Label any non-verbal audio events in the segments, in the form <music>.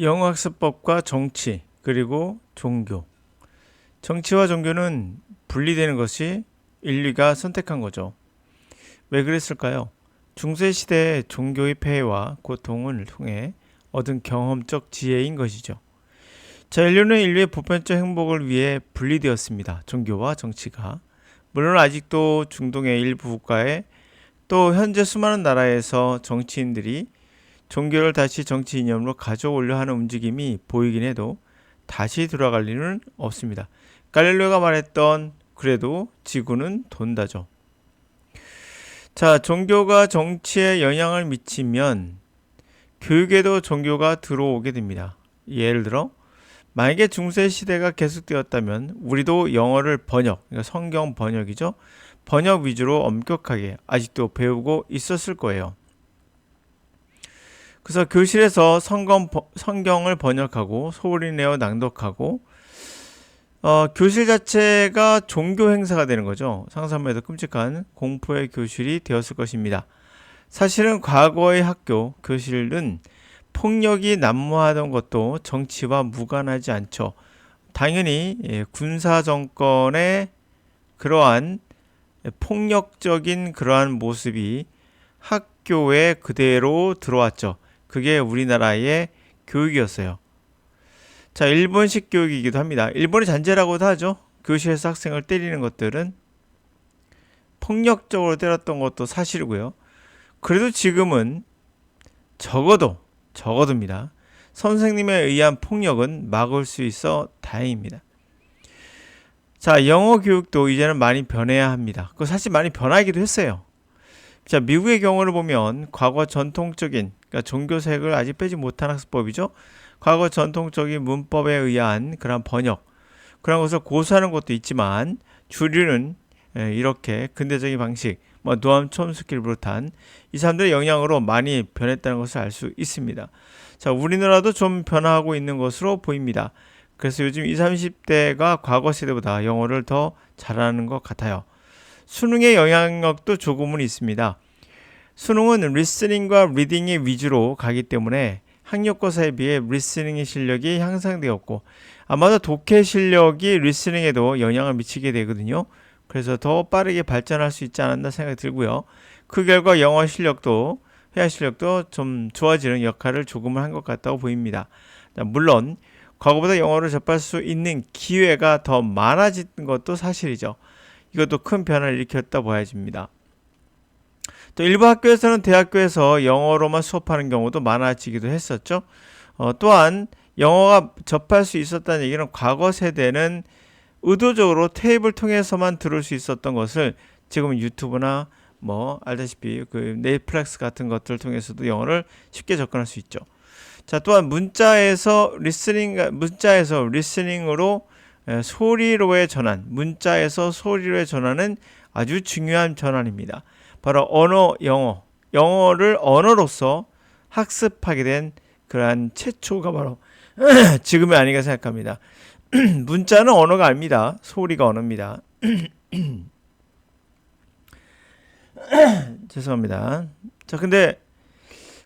영어학습법과 정치 그리고 종교 정치와 종교는 분리되는 것이 인류가 선택한 거죠. 왜 그랬을까요? 중세 시대의 종교의 폐해와 고통을 통해 얻은 경험적 지혜인 것이죠. 자, 인류는 인류의 보편적 행복을 위해 분리되었습니다. 종교와 정치가. 물론 아직도 중동의 일부 국가에 또 현재 수많은 나라에서 정치인들이 종교를 다시 정치 이념으로 가져오려 하는 움직임이 보이긴 해도 다시 돌아갈 리는 없습니다. 갈릴레오가 말했던 그래도 지구는 돈다죠. 자, 종교가 정치에 영향을 미치면 교육에도 종교가 들어오게 됩니다. 예를 들어 만약에 중세 시대가 계속되었다면 우리도 영어를 번역, 그러니까 성경 번역이죠. 번역 위주로 엄격하게 아직도 배우고 있었을 거예요. 그래서 교실에서 성경, 성경을 번역하고 소리내어 낭독하고 어, 교실 자체가 종교 행사가 되는 거죠. 상상만 해도 끔찍한 공포의 교실이 되었을 것입니다. 사실은 과거의 학교, 교실은 폭력이 난무하던 것도 정치와 무관하지 않죠. 당연히 예, 군사 정권의 그러한 폭력적인 그러한 모습이 학교에 그대로 들어왔죠. 그게 우리나라의 교육이었어요. 자, 일본식 교육이기도 합니다. 일본의 잔재라고도 하죠. 교실에서 학생을 때리는 것들은 폭력적으로 때렸던 것도 사실이고요. 그래도 지금은 적어도 적어도입니다. 선생님에 의한 폭력은 막을 수 있어 다행입니다. 자, 영어 교육도 이제는 많이 변해야 합니다. 그 사실 많이 변하기도 했어요. 자, 미국의 경우를 보면 과거 전통적인 그러니까 종교색을 아직 빼지 못한 학습법이죠. 과거 전통적인 문법에 의한 그런 번역 그런 것을 고수하는 것도 있지만 주류는 예, 이렇게 근대적인 방식, 뭐 노암 촘스키를 비롯한 이 사람들의 영향으로 많이 변했다는 것을 알 수 있습니다. 자, 우리나라도 좀 변화하고 있는 것으로 보입니다. 그래서 요즘 20, 30대가 과거 세대보다 영어를 더 잘하는 것 같아요. 수능의 영향력도 조금은 있습니다. 수능은 리스닝과 리딩의 위주로 가기 때문에 학력고사에 비해 리스닝의 실력이 향상되었고 아마도 독해 실력이 리스닝에도 영향을 미치게 되거든요. 그래서 더 빠르게 발전할 수 있지 않았나 생각이 들고요. 그 결과 영어 실력도 회화 실력도 좀 좋아지는 역할을 조금은 한 것 같다고 보입니다. 물론 과거보다 영어를 접할 수 있는 기회가 더 많아진 것도 사실이죠. 이것도 큰 변화를 일으켰다 보여집니다. 또 일부 학교에서는 대학교에서 영어로만 수업하는 경우도 많아지기도 했었죠. 어, 또한 영어가 접할 수 있었다는 얘기는 과거 세대는 의도적으로 테이블 통해서만 들을 수 있었던 것을 지금은 유튜브나 뭐 알다시피 그 넷플릭스 같은 것들을 통해서도 영어를 쉽게 접근할 수 있죠. 자, 또한 문자에서 리스닝 문자에서 리스닝으로 소리로의 전환, 문자에서 소리로의 전환은 아주 중요한 전환입니다. 바로 언어 영어, 영어를 언어로서 학습하게 된 그러한 최초가 바로 <clears throat> 지금이 아닌가 생각합니다. <clears throat> 문자는 언어가 아닙니다. 소리가 언어입니다. <clears throat> 죄송합니다. 자, 근데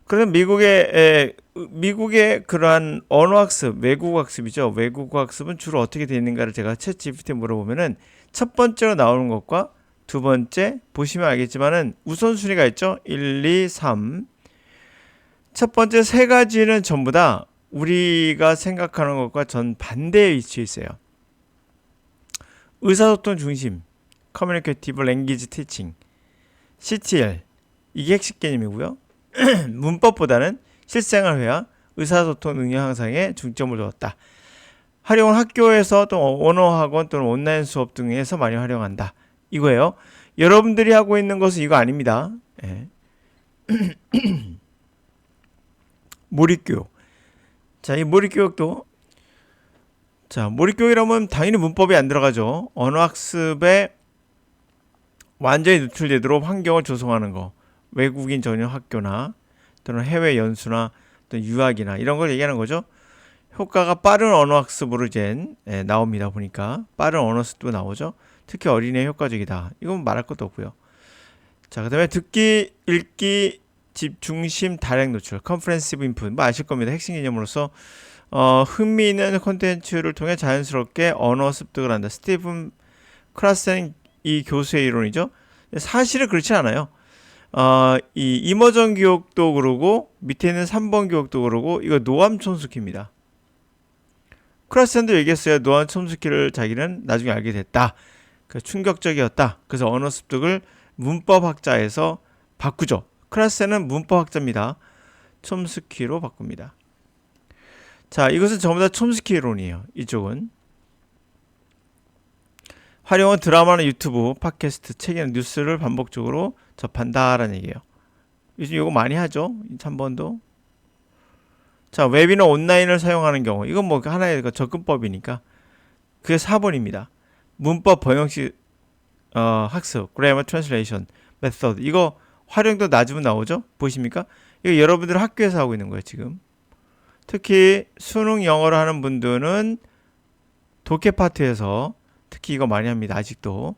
그럼 미국의 에, 미국의 그러한 언어 학습, 외국 학습이죠. 외국 학습은 주로 어떻게 되어 있는가를 제가 챗 GPT 물어보면은 첫 번째로 나오는 것과 두 번째 보시면 알겠지만은 우선순위가 있죠. 1, 2, 3. 첫 번째 세 가지는 전부 다 우리가 생각하는 것과 전 반대에 위치해 있어요. 의사소통 중심, Communicative Language Teaching, CTL 이게 핵심 개념이고요. <clears throat> 문법보다는 실생활 회화, 의사소통 능력 향상에 중점을 두었다. 활용을 학교에서 또 언어학원 또는 온라인 수업 등에서 많이 활용한다. 이거예요. 여러분들이 하고 있는 것은 이거 아닙니다. 예. <clears throat> 몰입교육. 자, 이 몰입교육도 자, 몰입교육이라면 당연히 문법이 안 들어가죠. 언어학습에 완전히 노출되도록 환경을 조성하는 거. 외국인 전용 학교나 또는 해외 연수나 또 유학이나 이런 걸 얘기하는 거죠. 효과가 빠른 언어학습으로 이제 예, 나옵니다. 보니까 빠른 언어습도 나오죠. 특히 어린애 효과적이다. 이건 말할 것도 없고요. 자, 그다음에 듣기, 읽기, 집중심 다량 노출, 컨퍼런시브 인풋, 뭐 아실 겁니다. 핵심 개념으로서 어, 흥미 있는 콘텐츠를 통해 자연스럽게 언어 습득을 한다. 스티븐 크라센 이 교수의 이론이죠. 사실은 그렇지 않아요. 어, 이 이머전 기억도 그러고 밑에 있는 3번 기억도 그러고 이거 노암 촘스키입니다. 크라센도 얘기했어요. 노암 촘스키를 자기는 나중에 알게 됐다. 그 충격적이었다. 그래서 언어 습득을 문법학자에서 바꾸죠. 크라센은 문법학자입니다. 촘스키로 바꿉니다. 자, 이것은 전부 다 촘스키 이론이에요. 이쪽은. 활용은 드라마나 유튜브, 팟캐스트, 책이나 뉴스를 반복적으로 접한다라는 얘기예요. 요즘 이거 많이 하죠. 3번도. 자, 웹이나 온라인을 사용하는 경우. 이건 뭐 하나의 그 접근법이니까. 그게 4번입니다. 문법 번역식 어, 학습, grammar translation, method. 이거 활용도 낮으면 나오죠? 보십니까? 이거 여러분들 학교에서 하고 있는 거예요, 지금. 특히 수능 영어를 하는 분들은 독해 파트에서 특히 이거 많이 합니다. 아직도.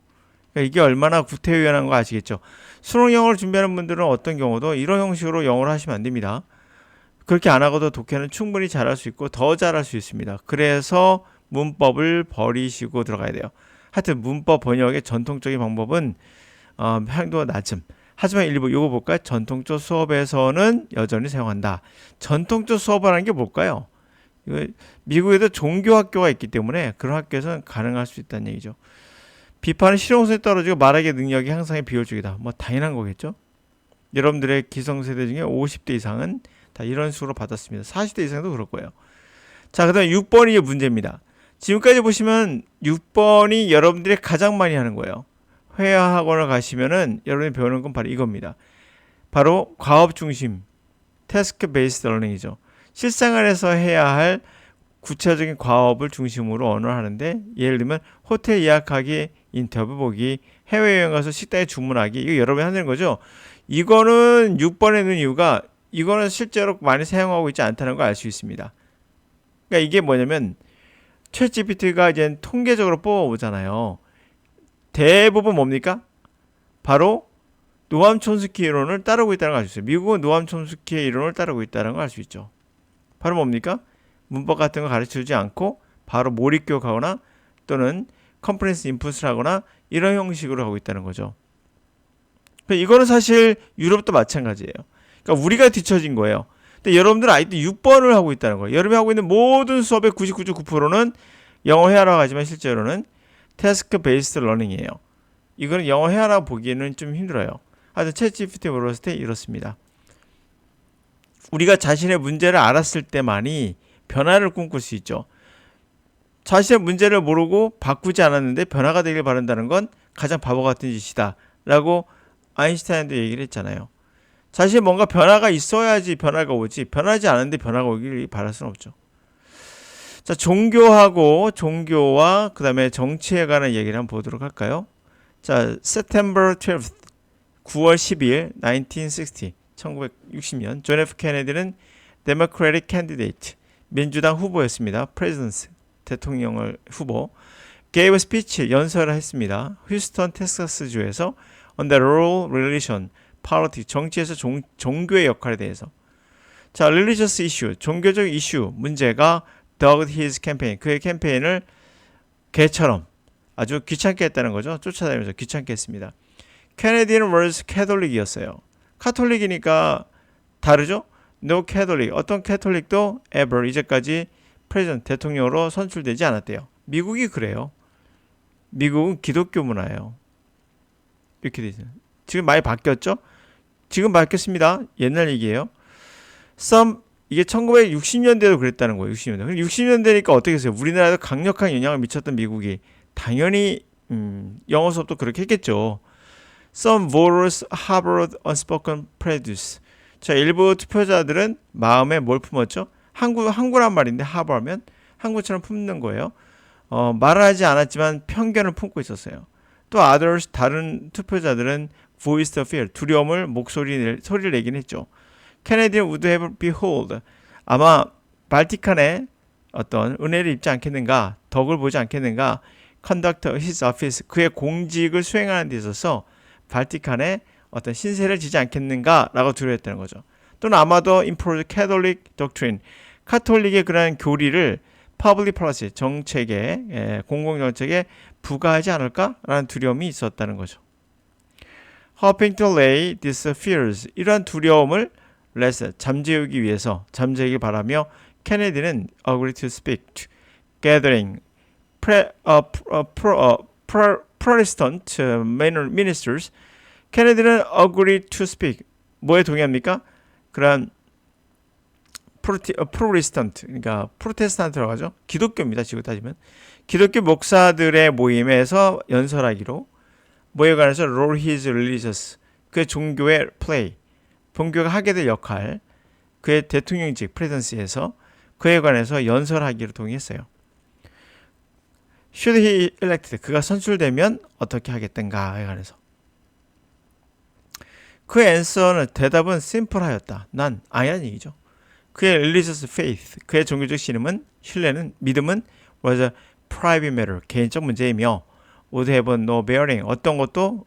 그러니까 이게 얼마나 구태의연한 거 아시겠죠? 수능 영어를 준비하는 분들은 어떤 경우도 이런 형식으로 영어를 하시면 안 됩니다. 그렇게 안 하고도 독해는 충분히 잘할 수 있고 더 잘할 수 있습니다. 그래서 문법을 버리시고 들어가야 돼요. 하여튼 문법 번역의 전통적인 방법은 어, 향도가 낮음. 하지만 일부 요거 볼까요? 전통적 수업에서는 여전히 사용한다. 전통적 수업이라는 게 뭘까요? 이거 미국에도 종교 학교가 있기 때문에 그런 학교에서는 가능할 수 있다는 얘기죠. 비판은 실용성이 떨어지고 말하기 능력이 향상의 비효율적이다. 뭐 당연한 거겠죠. 여러분들의 기성세대 중에 50대 이상은 다 이런 식으로 받았습니다. 40대 이상도 그럴 거예요. 자, 그 다음에 6번이 문제입니다. 지금까지 보시면 6번이 여러분들이 가장 많이 하는 거예요. 회화 학원을 가시면은 여러분이 배우는 건 바로 이겁니다. 바로 과업 중심, 태스크 베이스 러닝이죠. 실생활에서 해야 할 구체적인 과업을 중심으로 언어를 하는데 예를 들면 호텔 예약하기, 인터뷰 보기, 해외여행 가서 식당에 주문하기 이거 여러분이 하는 거죠. 이거는 6번에 있는 이유가 이거는 실제로 많이 사용하고 있지 않다는 걸 알 수 있습니다. 그러니까 이게 뭐냐면 챗 GPT가 이제 통계적으로 뽑아보잖아요. 대부분 뭡니까? 바로 노암 촘스키 이론을 따르고 있다는 걸 알 수 있어요. 미국은 노암 촘스키 이론을 따르고 있다는 걸 알 수 있죠. 바로 뭡니까? 문법 같은 거 가르쳐 주지 않고 바로 몰입 교육하거나 또는 컨퍼런스 인풋을 하거나 이런 형식으로 하고 있다는 거죠. 그러니까 이거는 사실 유럽도 마찬가지예요. 그러니까 우리가 뒤처진 거예요. 근데 여러분들 아이도 6번을 하고 있다는 거예요. 여러분이 하고 있는 모든 수업의 99.9%는 영어 회화라고 하지만 실제로는 태스크 베이스드 러닝이에요. 이거는 영어 회화라고 보기에는 좀 힘들어요. 하여튼 챗 GPT 물었을 때 이렇습니다. 우리가 자신의 문제를 알았을 때만이 변화를 꿈꿀 수 있죠. 자신의 문제를 모르고 바꾸지 않았는데 변화가 되길 바란다는 건 가장 바보 같은 짓이다. 라고 아인슈타인도 얘기를 했잖아요. 사실 뭔가 변화가 있어야지 변화가 오지. 변하지 않은데 변화가 오길 바랄 수는 없죠. 자, 종교하고 종교와 그 다음에 정치에 관한 얘기를 한번 보도록 할까요? 자, September 12th, 9월 12일, 1960, 1960년, 존 F. 케네디는 Democratic Candidate, 민주당 후보였습니다. President, 대통령을 후보. gave a speech, 연설을 했습니다. 휴스턴, 텍사스주에서 on the rural relation, politics, 정치에서 종, 종교의 역할에 대해서. 자, religious issue, 종교적 이슈, 문제가 dogged his campaign, 그의 캠페인을 개처럼 아주 귀찮게 했다는 거죠. 쫓아다니면서 귀찮게 했습니다. 케네디는 was 캐톨릭이었어요. 카톨릭이니까 다르죠? No Catholic, 어떤 캐톨릭도 ever 이제까지 프레젠 대통령으로 선출되지 않았대요. 미국이 그래요. 미국은 기독교 문화예요. 이렇게 되죠. 지금 많이 바뀌었죠? 지금 바뀌었습니다. 옛날 얘기예요. Some 이게 1960년대도 그랬다는 거예요. 60년대. 60년대니까 어떻게 했어요? 우리나라에도 강력한 영향을 미쳤던 미국이 당연히 음, 영어 수업도 그렇게 했겠죠. Some voters harbored unspoken prejudice. 자, 일부 투표자들은 마음에 뭘 품었죠? 항구 항구란 말인데 하버하면 항구처럼 품는 거예요. 어, 말하지 않았지만 편견을 품고 있었어요. 또 others 다른 투표자들은 voiced fear 두려움을 목소리 낼, 소리를 내긴 했죠. 케네디 would have behold 아마 발티칸에 어떤 은혜를 입지 않겠는가 덕을 보지 않겠는가 conduct his office 그의 공직을 수행하는 데 있어서 발티칸에 어떤 신세를 지지 않겠는가라고 두려워했다는 거죠. 또는 아마도 improved Catholic doctrine, 카톨릭의 그러한 교리를 public policy 정책에 예, 공공 정책에 부과하지 않을까라는 두려움이 있었다는 거죠. Hoping to lay these fears 이러한 두려움을 less 잠재우기 위해서 잠재우기 바라며 케네디는 agreed to speak to gathering pre, uh, uh, pro, uh, pro, Protestant ministers. 케네디는 agreed to speak 뭐에 동의합니까? 그러한 프로티, 어, 프로리스턴트 그러니까 프로테스탄트라고 하죠. 기독교입니다. 지금 따지면 기독교 목사들의 모임에서 연설하기로 뭐에 관해서 role his religious 그의 종교의 play 본교가 하게 될 역할 그의 대통령직 프레젠스에서 그에 관해서 연설하기로 동의했어요. Should he elected 그가 선출되면 어떻게 하겠던가에 관해서 그의 앤서는 대답은 심플하였다. 난 아니라는 얘기죠. 그의 religious faith, 그의 종교적 신임은 신뢰는 믿음은 was a private matter, 개인적 문제이며 would have no bearing, 어떤 것도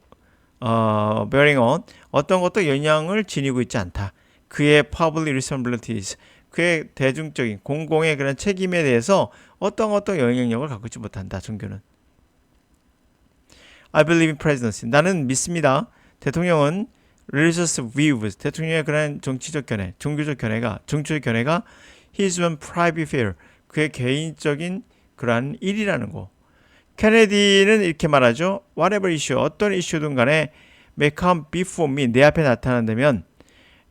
어, bearing on, 어떤 것도 영향을 지니고 있지 않다. 그의 public responsibilities, 그의 대중적인 공공의 그런 책임에 대해서 어떤 어떤 영향력을 갖고 있지 못한다. 종교는. I believe in presidency. 나는 믿습니다. 대통령은 religious views, 대통령의 그런 정치적 견해, 종교적 견해가, 정치적 견해가 his own private affair, 그의 개인적인 그러한 일이라는 거. 케네디는 이렇게 말하죠. Whatever issue, 어떤 이슈든 간에 may come before me, 내 앞에 나타난다면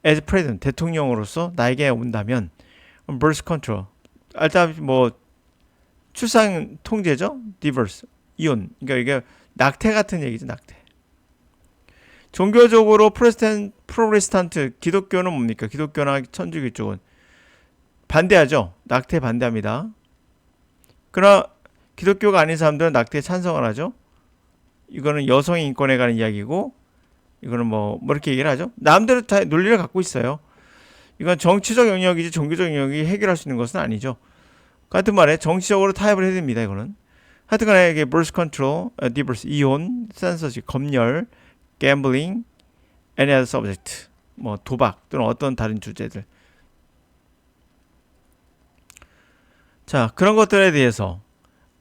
as president, 대통령으로서 나에게 온다면 birth control, 일단 뭐 출산 통제죠. divorce, 이혼. 그러니까 이게 낙태 같은 얘기죠. 낙태. 종교적으로 프로테스탄, 프로레스탄트 기독교는 뭡니까? 기독교나 천주교 쪽은 반대하죠. 낙태 반대합니다. 그러나 기독교가 아닌 사람들은 낙태에 찬성을 하죠. 이거는 여성 인권에 관한 이야기고 이거는 뭐, 뭐 이렇게 얘기를 하죠. 남대로 다 논리를 갖고 있어요. 이건 정치적 영역이지 종교적 영역이 해결할 수 있는 것은 아니죠. 같은 말에 정치적으로 타협을 해야 됩니다. 이거는. 하여튼간에 이게 birth control, divorce, 이혼, censorship, 검열, gambling, any other subject, 뭐 도박 또는 어떤 다른 주제들. 자 그런 것들에 대해서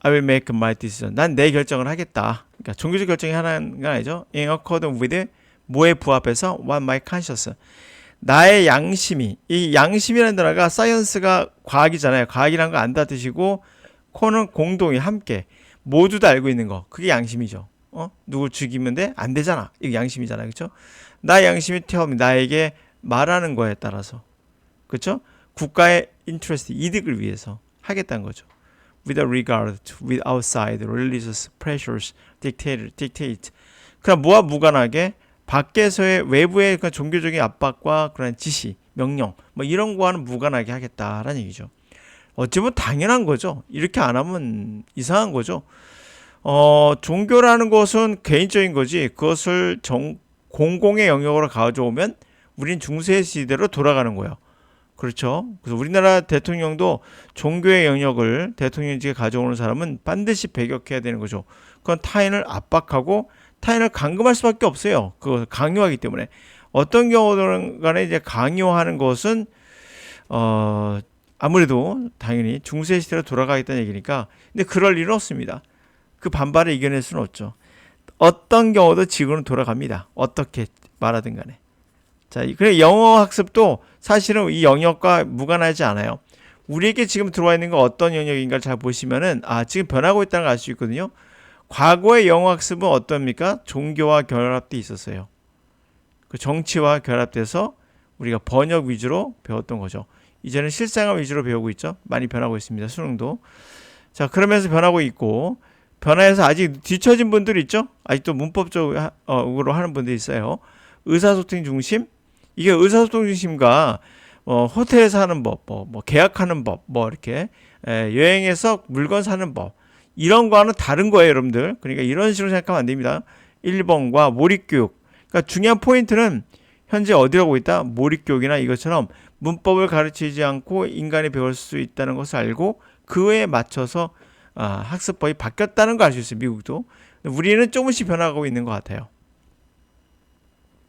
I will make my decision. 난 내 결정을 하겠다. 그러니까 종교적 결정이 하나는 아니죠. In accordance with 뭐에 부합해서 what my conscience. 나의 양심이 이 양심이라는 단어가 사이언스가 과학이잖아요. 과학이라는 거 안다 드시고 코는 공동이 함께 모두 다 알고 있는 거 그게 양심이죠. 어? 누굴 죽이면 돼? 안 되잖아. 이거 양심이잖아. 그렇죠? 나 양심이 태엄 나에게 말하는 거에 따라서. 그렇죠? 국가의 인트레스트 이득을 위해서 하겠다는 거죠. Without regard to with outside religious pressures dictate dictate. 그럼 뭐와 무관하게 밖에서의 외부의 그 종교적인 압박과 그런 지시, 명령 뭐 이런 거와는 무관하게 하겠다라는 얘기죠. 어찌 보면 당연한 거죠. 이렇게 안 하면 이상한 거죠. 어, 종교라는 것은 개인적인 거지 그것을 정, 공공의 영역으로 가져오면 우린 중세 시대로 돌아가는 거예요. 그렇죠. 그래서 우리나라 대통령도 종교의 영역을 대통령직에 가져오는 사람은 반드시 배격해야 되는 거죠. 그건 타인을 압박하고 타인을 강금할 수밖에 없어요. 그것을 강요하기 때문에 어떤 경우든 간에 이제 강요하는 것은 어 아무래도 당연히 중세 시대로 돌아가겠다는 얘기니까 근데 그럴 일은 없습니다. 그 반발을 이겨낼 수는 없죠. 어떤 경우도 지구는 돌아갑니다. 어떻게 말하든 간에. 자, 그래 영어 학습도 사실은 이 영역과 무관하지 않아요. 우리에게 지금 들어와 있는 건 어떤 영역인가 잘 보시면은 아 지금 변하고 있다는 걸 알 수 있거든요. 과거의 영어 학습은 어떻습니까? 종교와 결합돼 있었어요. 그 정치와 결합돼서 우리가 번역 위주로 배웠던 거죠. 이제는 실생활 위주로 배우고 있죠. 많이 변하고 있습니다. 수능도. 자, 그러면서 변하고 있고 변화해서 아직 뒤처진 분들 있죠? 아직도 문법적으로 하는 분들이 있어요. 의사소통 중심? 이게 의사소통 중심과 어, 호텔에서 하는 법, 뭐, 뭐 계약하는 법, 뭐 이렇게 에, 여행에서 물건 사는 법 이런 거와는 다른 거예요, 여러분들. 그러니까 이런 식으로 생각하면 안 됩니다. 1번과 몰입교육. 그러니까 중요한 포인트는 현재 어디로 가고 있다? 몰입교육이나 이것처럼 문법을 가르치지 않고 인간이 배울 수 있다는 것을 알고 그에 맞춰서 아, 학습법이 바뀌었다는 걸 알 수 있어요. 미국도. 우리는 조금씩 변화하고 있는 것 같아요.